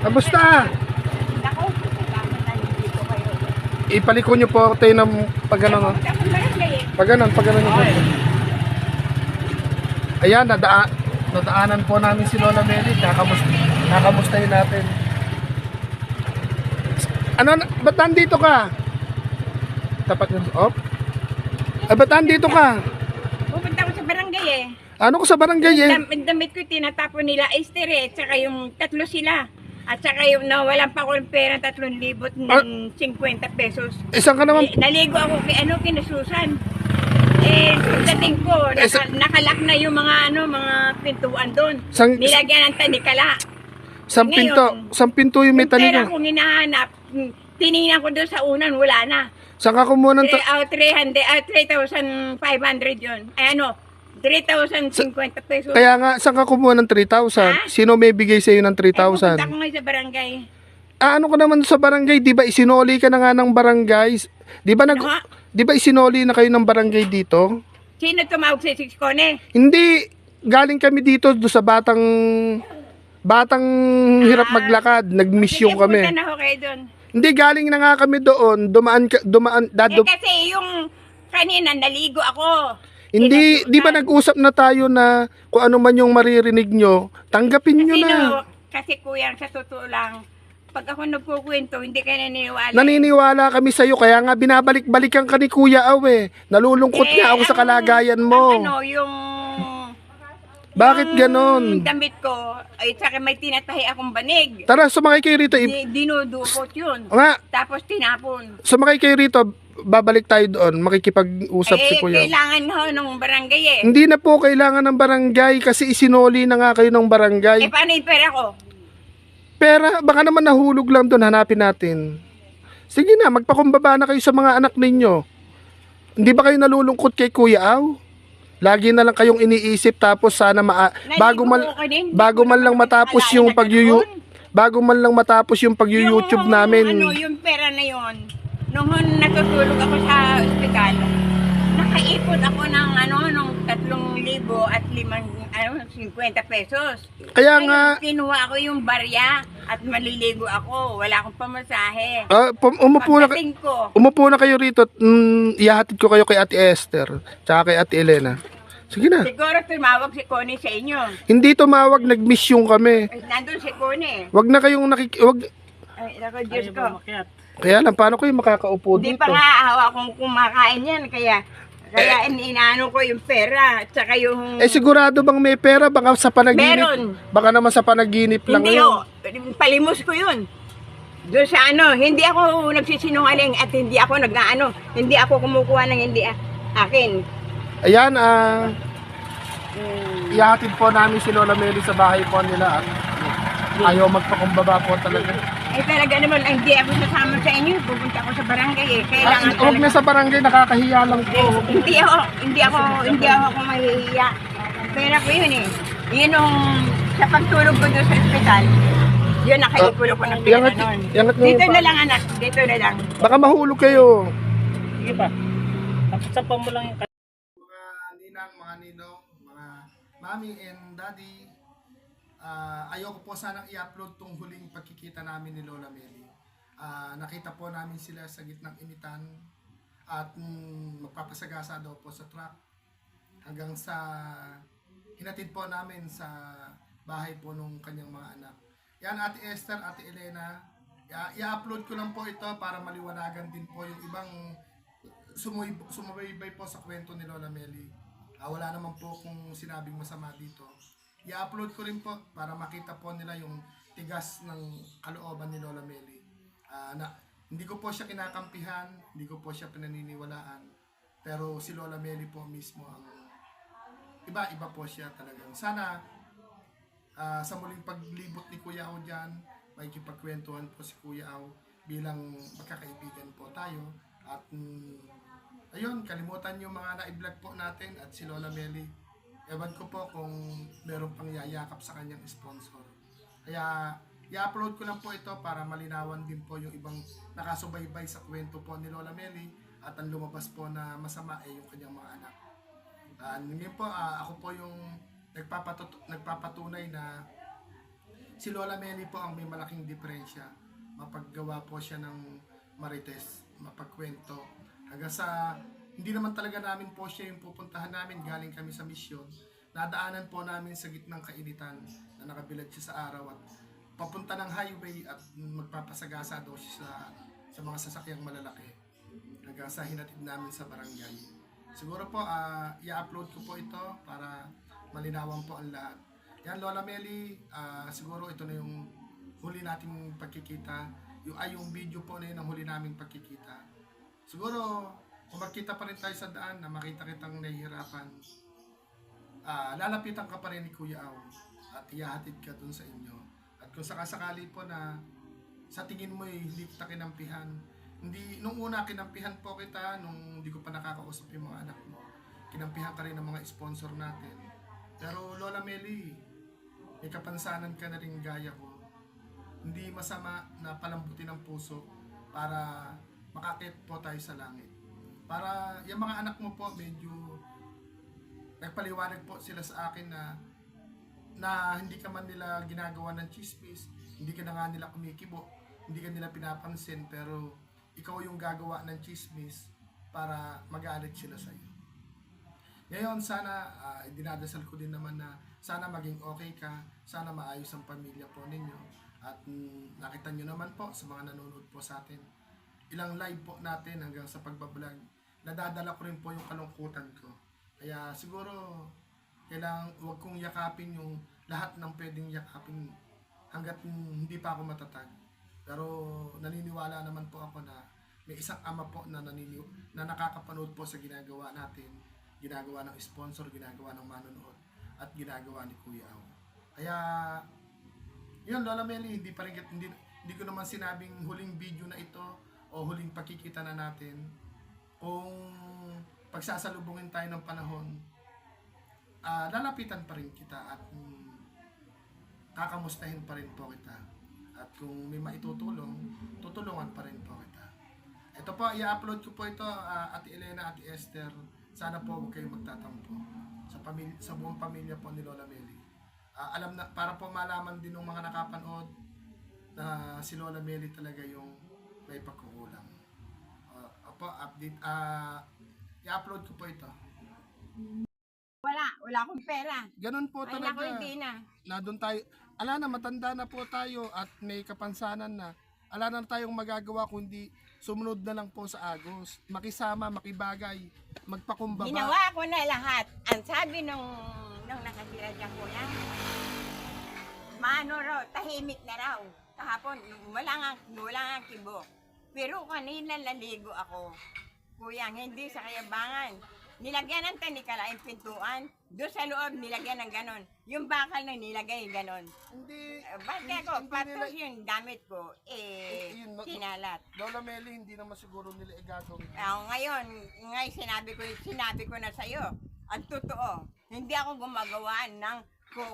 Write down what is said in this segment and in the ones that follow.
Kamusta? Ipaliko nyo po tayo ng pag ano, eh. Pag ganun, pag ganun. Ayan, nadaa nadaanan po namin si Lola Meli. Kakamusta, kakamustahin natin. Ano, ba't nandito ka? Tapat yun. Oh. Eh, ba't nandito ka? Pupunta ako sa barangay eh. Ano ko sa barangay eh? Dam, damit ko tinatapon nila Esther eh. Tsaka yung tatlo sila. At saka yung nawalan pa ko ng pera, tatlong libot ng Ah. 50 pesos. Isang ka naman. Eh, naligo ako kay ano, kina Susan. Eh, pagdating ko, Eh, naka, sa- nakalak na yung mga ano, mga pintuan doon. Sang- Nilagyan ng tanikala. Sang pinto. Ngayon, Sang pinto yung may Yung pera kong hinahanap, tinignan ko doon sa unan, wala na. Saan ka kumuha ng... Eh, Ta- ah, 300, ah, 3,500 yun. Ay ano, 3,050 pesos. Kaya nga, saan ka kumuha ng 3,000? Ha? Sino may bigay sa'yo ng Eh, pupunta 3,000? ko ngayon sa barangay. Ah, ano ka naman sa barangay? Di ba isinoli ka na nga ng barangay? Di ba nag... Ano nga? Di ba isinoli na kayo ng barangay dito? Sino tumawag sa Siskone? Hindi, galing kami dito do sa batang batang hirap Ah. maglakad, nag-mission Sige, kami. punta na ako kayo doon. Hindi galing na nga kami doon, dumaan ka, dumaan dado. Eh kasi yung kanina naligo ako. Hindi, di ba nag-usap na tayo na kung ano man yung maririnig nyo, tanggapin nyo na. no, kasi kuya, sa totoo lang, pag ako nagkukwento, hindi kayo naniniwala. Naniniwala kami sa'yo, kaya nga binabalik-balikan ka ni Kuya Awe. Nalulungkot Eh, nga ako sa ang- kalagayan ang mo. ano, yung... Bakit ganon? Yung damit ko, ay saka may tinatahi akong banig. Tara, sumakay kayo rito. I- Di, dinudukot yun. nga, Tapos tinapon. sumakay kayo rito. Babalik tayo doon. Makikipag-usap eh, si Kuya. kailangan ho ng barangay eh. Hindi na po kailangan ng barangay kasi isinoli na nga kayo ng Eh, barangay. paano yung pera ko? Pera, baka naman nahulog lang doon, hanapin natin. Sige na, magpakumbaba na kayo sa mga anak ninyo. Hindi ba kayo nalulungkot kay Kuya Aw? Lagi na lang kayong iniisip tapos sana ma bago man bago man lang matapos yung pag-yu bago man lang matapos yung pag-YouTube Yung, namin. Ano, yung pera na yon nung natutulog ako sa ospital, nakaipon ako ng ano, nung tatlong libo at limang, ano, 50 pesos. Kaya Ngayon, nga kinuha ako yung barya at maliligo ako. Wala akong pamasahe. ah, pum- umupo na Pagdating ko, umupo na kayo rito. Mm, ihahatid ko kayo kay Ate Esther, tsaka kay Ate Elena. Sige na. siguro tumawag si Connie sa inyo. Hindi tumawag, nag-mission kami. Ay, Nandun si Connie. Wag na kayong nakik... Wag... Ay, naku, Diyos ko. Kaya lang, paano kayo makakaupo Hindi dito? pa nga hawa kong kumakain yan. Kaya, kaya inaano ko yung pera. At saka yung... Eh sigurado bang may pera? Baka sa panaginip. Meron. Baka naman sa panaginip lang Hindi yun. oh, palimos ko yun. Doon sa ano, hindi ako nagsisinungaling at hindi ako nag-ano, hindi ako kumukuha ng hindi akin. Ayan, ah... ihatid po namin si Lola Meli sa bahay po nila at ayaw magpakumbaba po talaga. Eh talaga naman, ay, hindi ako sasama sa inyo, pupunta ako sa barangay eh. Ah, Kailangan huwag na sa barangay, nakakahiya lang po. Hindi ako, hindi ako, hindi ako ako mahihiya. Pera ko yun eh. Yun nung sa pagtulog ko doon sa ospital, yun nakaipon ako ng pera Yangat, noon. yangat mo Dito yung na lang anak, dito na lang. Baka mahulog kayo. Sige pa. Tapos mo lang yung mga ninang, mga ninong, mga mami and daddy, ah ayoko po sanang i-upload tong huling pagkikita namin ni Lola Meli. Ah, nakita po namin sila sa gitnang initan at mm, magpapasagasa daw po sa truck hanggang sa hinatid po namin sa bahay po nung kanyang mga anak. Yan Ate Esther, Ate Elena, i-upload ko lang po ito para maliwanagan din po yung ibang sumubaybay po sa kwento ni Lola Meli. Ah, wala naman po kung sinabing masama dito. I-upload ko rin po para makita po nila yung tigas ng kalooban ni Lola Meli. Ah, na, hindi ko po siya kinakampihan, hindi ko po siya pinaniniwalaan. Pero si Lola Meli po mismo ang iba-iba po siya talagang. Sana ah, sa muling paglibot ni Kuya Aw dyan, may kipagkwentuhan po si Kuya Aw bilang magkakaibigan po tayo. At mm, ayun, kalimutan yung mga na-vlog po natin at si Lola Meli. Ewan ko po kung meron pang yayakap sa kanyang sponsor. Kaya i-upload ko lang po ito para malinawan din po yung ibang nakasubaybay sa kwento po ni Lola Meli at ang lumabas po na masama ay yung kanyang mga anak. Ah, ngayon po, ah, ako po yung nagpapatut- nagpapatunay na si Lola Meli po ang may malaking diferensya. Mapaggawa po siya ng marites, mapagkwento. Hanggang sa, hindi naman talaga namin po siya yung pupuntahan namin, galing kami sa misyon. Nadaanan po namin sa gitnang kainitan na nakabilad siya sa araw at papunta ng highway at magpapasagasa daw siya sa, sa mga sasakyang malalaki. Hanggang sa hinatid namin sa barangay. Siguro po, ah, i-upload ko po ito para malinawan po ang lahat. Yan, Lola Meli, ah, siguro ito na yung huli nating pagkikita. Yung, ay, yung video po na yun ang huli naming pagkikita. Siguro, kung magkita pa rin tayo sa daan na makita kitang nahihirapan, ah, lalapitan ka pa rin ni Kuya Aw at ihahatid ka dun sa inyo. At kung sakasakali po na sa tingin mo hindi kita kinampihan, hindi, nung una kinampihan po kita, nung hindi ko pa nakakausap yung mga anak mo, kinampihan ka rin ng mga sponsor natin. Pero Lola Meli, may kapansanan ka na rin gaya ko. Hindi masama na palambutin ang puso para makakit po tayo sa langit. Para yung mga anak mo po medyo nagpaliwanag po sila sa akin na na hindi ka man nila ginagawa ng chismis, hindi ka na nga nila kumikibo, hindi ka nila pinapansin, pero ikaw yung gagawa ng chismis para mag-aalit sila sa iyo. Ngayon, sana, ah, dinadasal ko din naman na sana maging okay ka, sana maayos ang pamilya po ninyo. At mm, nakita nyo naman po sa mga nanonood po sa atin, ilang live po natin hanggang sa pagbablog, nadadala ko rin po yung kalungkutan ko. Kaya siguro, kailangan huwag kong yakapin yung lahat ng pwedeng yakapin hanggat hindi pa ako matatag. Pero naniniwala naman po ako na may isang ama po na naniniw na nakakapanood po sa ginagawa natin, ginagawa ng sponsor, ginagawa ng manonood, at ginagawa ni Kuya Aw. Kaya, yun, Lola Meli, hindi pa rin, hindi, hindi ko naman sinabing huling video na ito o huling pagkikita na natin. Kung pagsasalubungin tayo ng panahon, ah lalapitan pa rin kita at mm, kakamustahin pa rin po kita. At kung may maitutulong, tutulungan pa rin po kita. Ito po, i-upload ko po ito, ah, Ate Elena, Ate Esther. Sana po huwag kayong magtatampo sa, pamilya, sa buong pamilya po ni Lola Meli. Ah, alam na, para po malaman din ng mga nakapanood na si Lola Meli talaga yung may pagkukulang. Opo, update, ah, i-upload ko po ito. Wala, wala akong pera. Ganun po Ay, talaga. naku, hindi na. na doon tayo, ala na, matanda na po tayo at may kapansanan na. Ala na tayong magagawa kundi sumunod na lang po sa agos. Makisama, makibagay, magpakumbaba. Ginawa ko na lahat. Ang sabi nung, nung nakatira dyan kuya, maano raw, tahimik na raw. Kahapon, wala nga, wala nga kibo. Pero kanina naligo ako. Kuya, hindi sa kayabangan. Nilagyan ng tanikala yung pintuan. Doon sa loob, nilagyan ng ganon. Yung bakal na nilagay ganon. Hindi, Uh, Ba't hindi- ako, hindi patos nila- yung damit ko, eh, Eh, yun, no- kinalat. Lola Meli, hindi naman siguro nila igagawin. Ah, ngayon, ngayon sinabi ko, sinabi ko na sa'yo, ang totoo, hindi ako gumagawa ng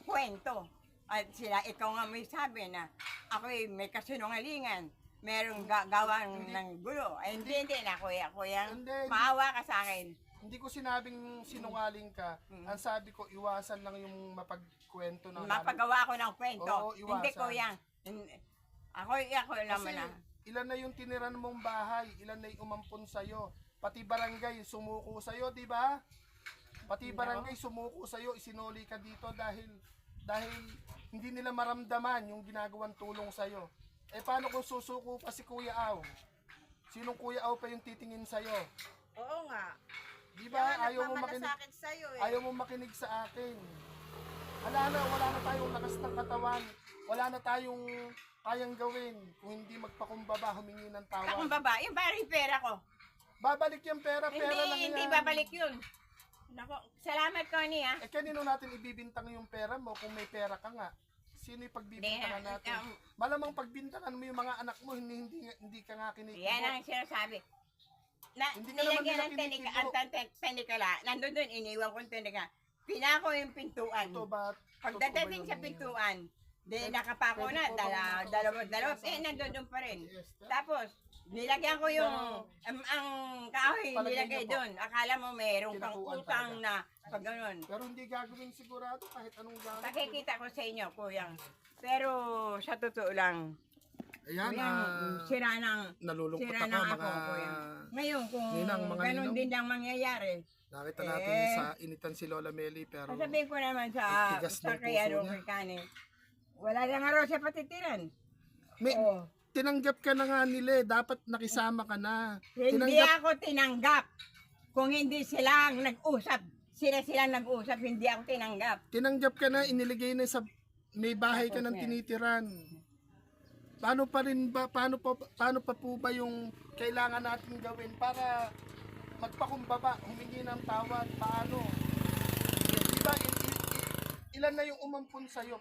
kwento. At sila, ikaw nga may sabi na ako may kasinungalingan, merong ga- gawang ng gulo. Ay, hindi, hindi na, kuya, kuya, Hindi, hindi. maawa ka sa akin. Hindi ko sinabing sinungaling ka. Mm. Ang sabi ko, iwasan lang yung mapagkwento ng Mapagawa ko ng kwento. Oo, iwasan. hindi, kuya. Hin- Ako, ako naman Kasi na. ilan na yung tiniran mong bahay, ilan na yung umampon sa'yo. Pati barangay sumuko sa'yo, di ba? Pati barangay sumuko sa'yo, isinuli ka dito dahil dahil hindi nila maramdaman yung ginagawang tulong sa'yo. Eh paano kung susuko pa si Kuya Aw? Sinong Kuya Aw pa yung titingin sa'yo? Oo nga. Di ba? Ayaw mo makinig, nagmamalasakit sa'yo eh. ayaw mo makinig sa akin. Wala na, wala na tayong lakas ng katawan. Wala na tayong kayang gawin kung hindi magpakumbaba, humingi ng tawad. baba, yung parang pera ko. Babalik yung pera, pera Hindi, lang hindi yan. babalik yun. Nako, salamat, Connie, ah. Eh kanino natin ibibintang yung pera mo kung may pera ka nga? Sino yung pagbibintangan Hindi, natin? um, Malamang pagbintangan mo yung mga anak mo, hindi hindi, hindi ka nga kinikita. Yan ang sinasabi. Na, Hindi ka naman nilagyan nila ng kinikibo. ang tan- tenikala, nandun doon, iniwan ko yung tenika. Pinako yung pintuan. Ito ba? Pagdating sa pintuan, di nakapako na, dala, dalawa, dalawa, eh, nandun doon pa rin. Tapos, Nilagyan ko yung, ang, ang kahoy Palagay nilagay niyo po. doon. Akala mo mayroong kang utang talaga. na pag ganun. Pero hindi gagawin sigurado kahit anong gagawin. Pakikita ko sa inyo, kuyang. Pero sa totoo lang, Ayan, kuyang, ah, sira ng, nalulungkot sira ako ng ako, mga kuyang. Ngayon, kung Ninang, mga ganun ninong. din lang mangyayari, nakita natin Eh. sa initan si Lola Meli pero sasabihin ko naman Ang sa, tigas sa ng kay puso ano, niya. kay Kani, wala na nga raw siya patitiran. may Oh. Tinanggap ka na nga nila eh. dapat nakisama ka na. Hindi Tinanggap ako tinanggap. Kung hindi sila ang nag-usap, sila sila nag-usap, hindi ako tinanggap. tinanggap ka na iniligay na sa may bahay ka ng tinitiran. Paano pa rin ba paano pa paano pa po ba yung kailangan natin gawin para magpakumbaba, humingi ng tawad, paano? Di ba il- il- il- ilan na yung umampun sa iyo?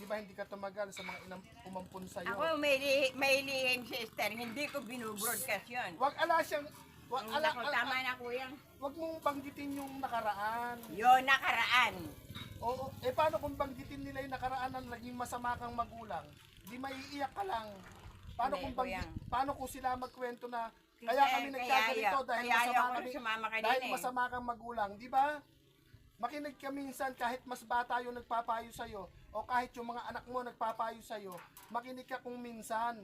Di ba hindi ka tumagal sa mga inam, umampun sa iyo? Ako may, li- may lihim sister, hindi ko binubroadcast yun. Wag ala siyang wag Ang ala, ako, ala- tama na kuya. wag mong banggitin yung nakaraan. Yun, nakaraan. Oo, eh paano kung banggitin nila yung nakaraan na naging masama kang magulang? Di maiiyak ka lang. Paano Hindi, kung banggit, kuya. paano kung sila magkwento na kaya kami kaya nagkaganito ayaw- dahil kaya ayaw masama ko kami sumama ka din dahil eh. masama kang magulang, di ba? Makinig ka minsan kahit mas bata yung nagpapayo sa'yo o kahit yung mga anak mo nagpapayo sa'yo, makinig ka kung minsan.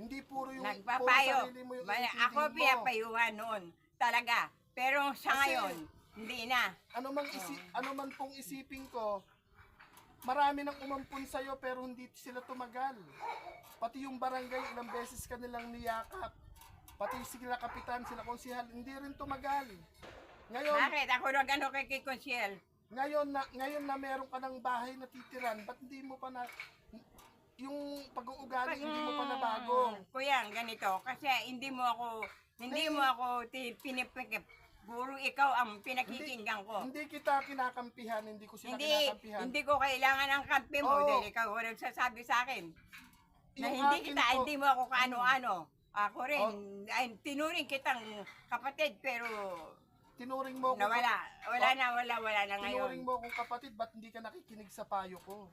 Hindi puro yung puro Nagpapayo. sarili mo yung Ma- iintindihin Ako pinapayuhan noon. Talaga. Pero sa Kasi- ngayon, hindi na. ano mang isi, ano man pong isipin ko, marami nang umampun sa pero hindi sila tumagal. Pati yung barangay ilang beses ka nilang niyakap. Pati sila kapitan, sila konsihal, hindi rin tumagal. Ngayon, Bakit? Ako nag ano kay kay Consiel. ngayon na ngayon na meron ka ng bahay na titiran, ba't hindi mo pa na yung pag-uugali hindi mo pa nabago? Mm, Kuya, ganito. Kasi hindi mo ako, hindi mo ako ti- pinipikip. Puro ikaw ang pinakikinggan ko. Hindi kita kinakampihan, hindi ko sila Hindi, kinakampihan. hindi ko kailangan ng kampi mo Oo. dahil ikaw ang nagsasabi sa akin. Na Yung hindi akin kita, po- hindi mo ako kaano-ano. Ako rin, Oh. ay, tinuring kitang kapatid pero tinuring mo ako nawala. Wala Oh. na, wala, wala na ngayon. Tinuring mo akong kapatid, ba't hindi ka nakikinig sa payo ko?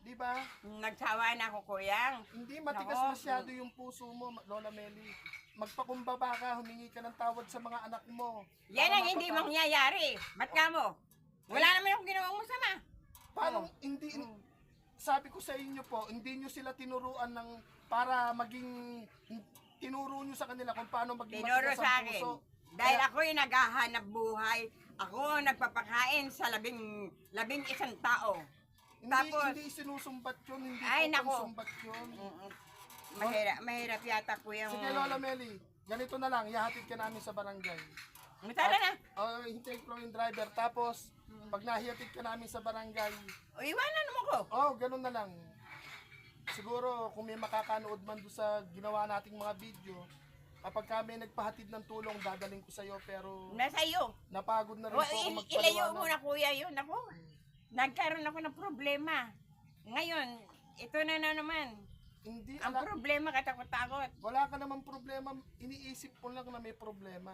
Di ba? Nagsawa na ako, kuyang. Hindi matigas Nako. masyado yung puso mo, Lola Meli. Magpakumbaba ka, humingi ka ng tawad sa mga anak mo. Yan ang hindi mangyayari. Ba't ka mo? Wala naman akong ginawang masama. Paano, Oh. hindi, Mm. sabi ko sa inyo po, hindi nyo sila tinuruan ng, para maging, tinuro nyo sa kanila kung paano maging Tinuro matigas ang sa akin. puso. Dahil Kaya- ako'y naghahanap buhay. Ako ang nagpapakain sa labing, labing isang tao. Hindi, Tapos- hindi sinusumbat yun, hindi Ay, po nako. pansumbat yun. Mm-mm. Mahirap, mahirap yata ko yung... Sige Lola Meli, ganito na lang, ihatid ka namin sa barangay. Tara na. Uh, hintayin ko lang yung driver. Tapos, pag nahihatid ka namin sa barangay, O, iwanan mo ko. oh, ganun na lang. Siguro, kung may makakanood man doon sa ginawa nating mga video, kapag kami nagpahatid ng tulong, dadaling ko sa'yo. Pero, Nasa iyo. napagod na rin O, po ako il- ilayo magpaliwanag. mo na kuya yun. Ako, nagkaroon ako ng problema. Ngayon, ito na na naman. Hindi, Ang ala, problema, katakot-takot. wala ka namang problema. Iniisip mo lang na may problema.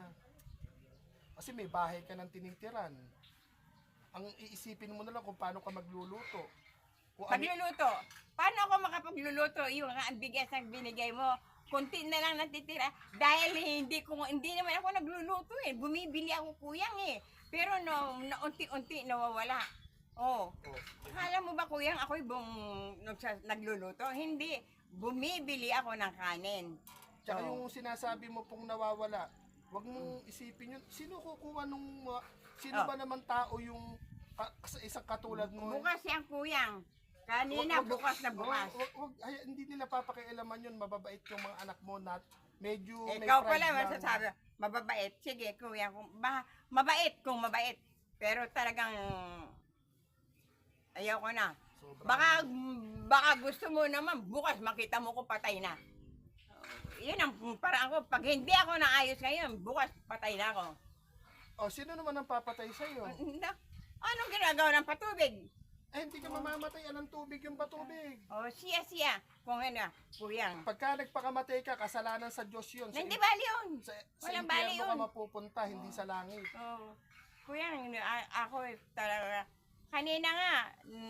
Kasi may bahay ka ng tinitiran. Ang iisipin mo na lang kung paano ka magluluto. Kung ano- Pagluluto. Paano ako makapagluluto? Yung ang bigas na binigay mo, konti na lang natitira. Dahil hindi ko hindi naman ako nagluluto eh. Bumibili ako kuyang eh. Pero no, na unti-unti nawawala. Oh. Oh. Akala mo ba kuyang ako'y buong nagsa- nagluluto? Hindi. Bumibili ako ng kanin. Tsaka Oo. yung sinasabi mo pong nawawala, wag mong isipin yun. Sino kukuha nung, sino Oh. ba naman tao yung ka- sa isang katulad mo? Bukas yan kuyang. Kanina, Wag- bukas na bukas. Wag, wag, wag- ay, hindi nila papakialaman yun, mababait yung mga anak mo na medyo may Ikaw pride pala lang. masasabi, mababait. Sige, kuya, kung ba, mabait kung mabait. Pero talagang ayaw ko na. Sobra. Baka, baka gusto mo naman, bukas makita mo ko patay na. Yun ang parang ako. Pag hindi ako naayos ngayon, bukas patay na ako. Oh, sino naman ang papatay sa'yo? Na- Anong ginagawa ng patubig? Eh, hindi ka mamamatay, anong tubig yung patubig? O, siya, siya. Kung ano, kuyang. Pagka nagpakamatay ka, kasalanan sa Diyos yun. Sa, Hindi bali yun. sa, sa Walang bali impyerno ka yun. mapupunta, hindi sa langit. Oh, kuya, a- ako talaga, kanina nga,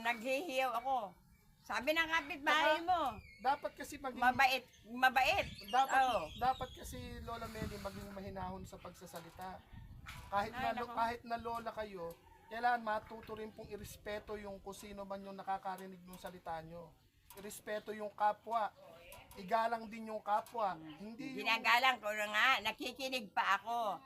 naghihiyaw ako. Sabi ng kapitbahay mo, Dapat kasi maging mabait, mabait. dapat Oo. dapat kasi Lola Meli maging mahinahon sa pagsasalita. Kahit na Ay, nako. kahit na lola kayo, kailangan matuto rin pong irespeto yung kung sino man yung nakakarinig ng salita nyo. Irespeto yung kapwa. Igalang din yung kapwa. Hindi yung Ginagalang ko na nga, nakikinig pa ako.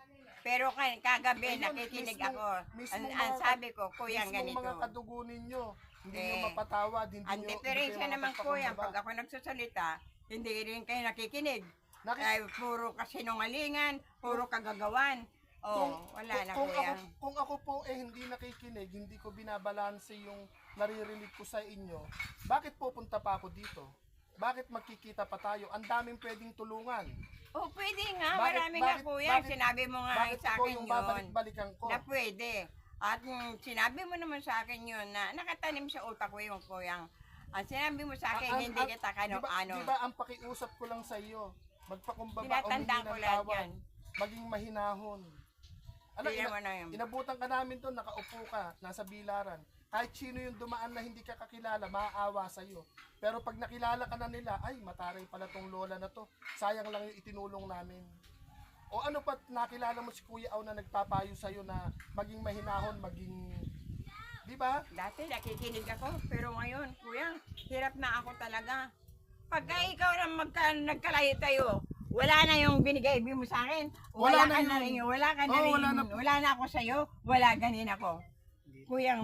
Pero ka- kagabi, Ayun, nakikinig mismong- ako. mismong Ang, ang mga- sabi ko, kuya, mismong ganito. mga kadugo ninyo. Hindi nyo Eh, mapatawad. Hindi Ang nyo, diferensya hindi kayo naman, kuya, makapagpakumbaba. pag ako nagsasalita, hindi rin kayo nakikinig. Naki- Ay, puro kasinungalingan, puro kagagawan. Oh, wala na, kung kuya. Ako, kung ako po eh hindi nakikinig, hindi ko binabalanse yung naririnig ko sa inyo, bakit pupunta pa ako dito? Bakit magkikita pa tayo? Ang daming pwedeng tulungan. Oh, pwede nga. Bakit- Marami nga, bakit- kuya. bakit- Sinabi mo nga Bakit sa akin yung yun. babalik-balikan ko? Na pwede. At mm, sinabi mo naman sa akin yun na nakatanim sa utak ko yung kuyang. Ang sinabi mo sa akin, Ang- hindi ang- kita kano Di ba, ano. di ba ang pakiusap ko lang sa iyo, magpakumbaba o ko ng tawad, yan. maging mahinahon. Alam, Tingnan ina- mo na yun. inabutan ka namin doon, nakaupo ka, nasa bilaran. Kahit sino yung dumaan na hindi ka kakilala, maaawa sa iyo. Pero pag nakilala ka na nila, ay, mataray pala tong lola na to. Sayang lang yung itinulong namin. O ano pa, nakilala mo si Kuya Aw na nagpapayo sa iyo na maging mahinahon, maging... Di ba? Dati nakikinig ako, pero ngayon, kuya, hirap na ako talaga. Pagka ikaw na magka, nagkalayo tayo, wala na yung binigay mo sa akin. Wala Wala, na ka na rin, wala ka na Oo, rin, wala wala na na, ako sa'yo, wala ganin ako. Kuyang